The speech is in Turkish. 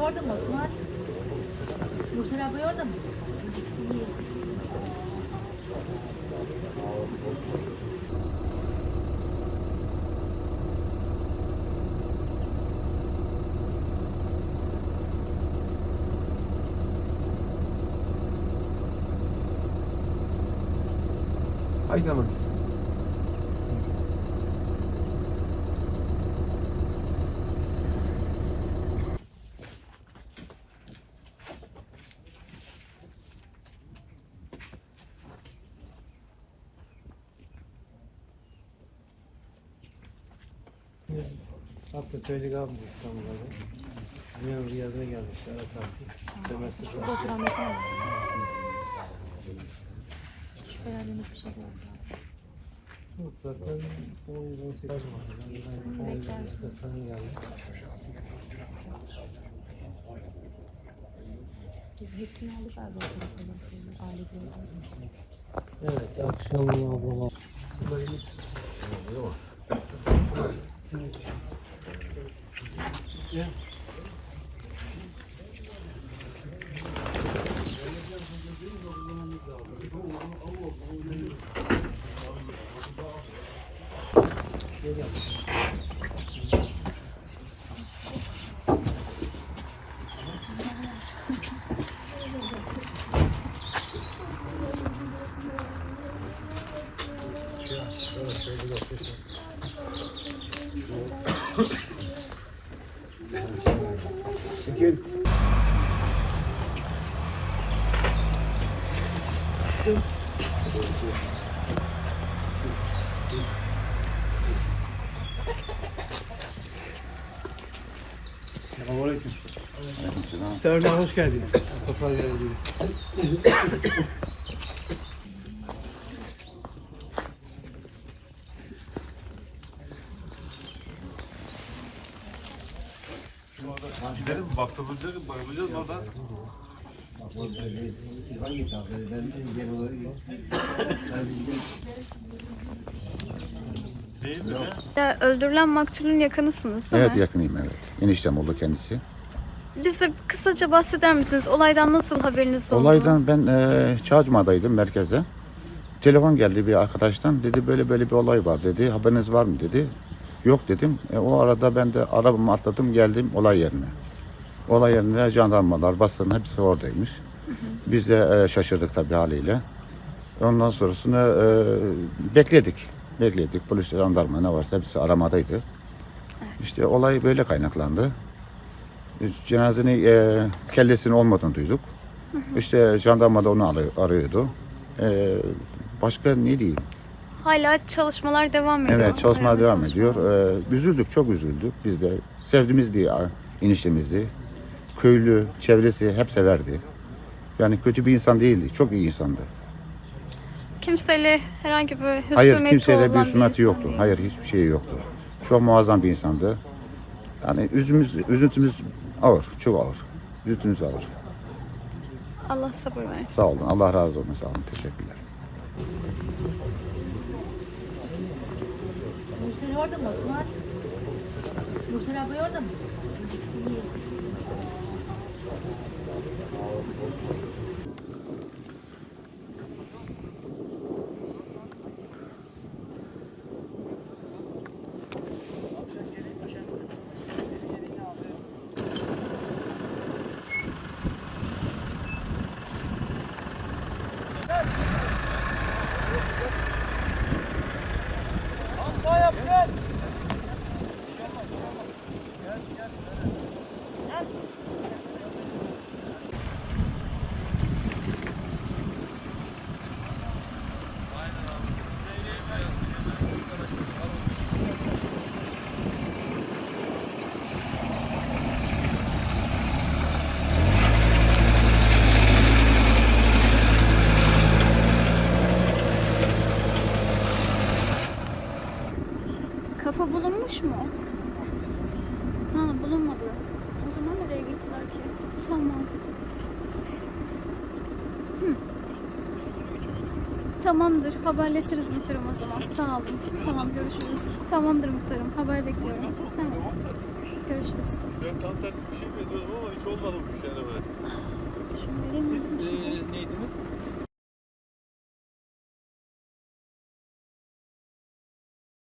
Nursel orada mı Osman? Nursel abla orada mı? Haydi ama. Hatta çocuk abimiz İstanbul'da. Dünya bir yazına gelmişler. Atarki. Semester Şurada oturan mekan var. Şüphelendiğimiz bir şey yok. Yok zaten 18 var. Ben 18 falan geldim. Biz hepsini aldık galiba. o telefonun, aletlerini. Evet akşam Evet. Yeah. Ablam. Selam hoş geldin. Kafa geldi. Gidelim baktırılacak, bakılacağız orada. Değil mi? Ya, öldürülen maktulün yakınısınız değil Evet mi? yakınıyım evet. Eniştem oldu kendisi. Bize kısaca bahseder misiniz? Olaydan nasıl haberiniz oldu? Olaydan ben e, Çağcıma'daydım merkezde. Telefon geldi bir arkadaştan. Dedi böyle böyle bir olay var dedi. Haberiniz var mı dedi. Yok dedim. E, o arada ben de arabamı atladım geldim olay yerine. Olay yerinde jandarmalar, basın hepsi oradaymış. Biz de e, şaşırdık tabii haliyle. Ondan sonrasını e, bekledik. Bekledik. Polis, jandarma ne varsa hepsi aramadaydı. İşte olay böyle kaynaklandı. Cenazenin e, kellesinin olmadığını duyduk. İşte jandarma da onu arı- arıyordu. E, başka ne diyeyim? Hala çalışmalar devam ediyor. Evet çalışmalar devam çalışmaları. ediyor. E, üzüldük, çok üzüldük. Biz de sevdiğimiz bir a, eniştemizdi. Köylü, çevresi hep severdi. Yani kötü bir insan değildi, çok iyi insandı. Kimseyle herhangi bir husumeti Hayır kimseyle bir husumeti yoktu. değil. Hayır hiçbir şey yoktu. Çok muazzam bir insandı. Yani üzümüz, üzüntümüz ağır, çok ağır. Üzüntümüz ağır. Allah sabır versin. Sağ olun. Allah razı olsun. Sağ olun. Teşekkürler. Nursel orada mı Osman? Nursel abla orada mı? Kafa bulunmuş mu? Ha bulunmadı. O zaman nereye gittiler ki? Tamam. Tamamdır. Haberleşiriz muhtarım o zaman. Sağ olun. Tamam görüşürüz. Tamamdır muhtarım. Haber bekliyorum. Tamam. Görüşürüz. Ben tam tersi bir şey ediyordum ama hiç olmadı bu yani.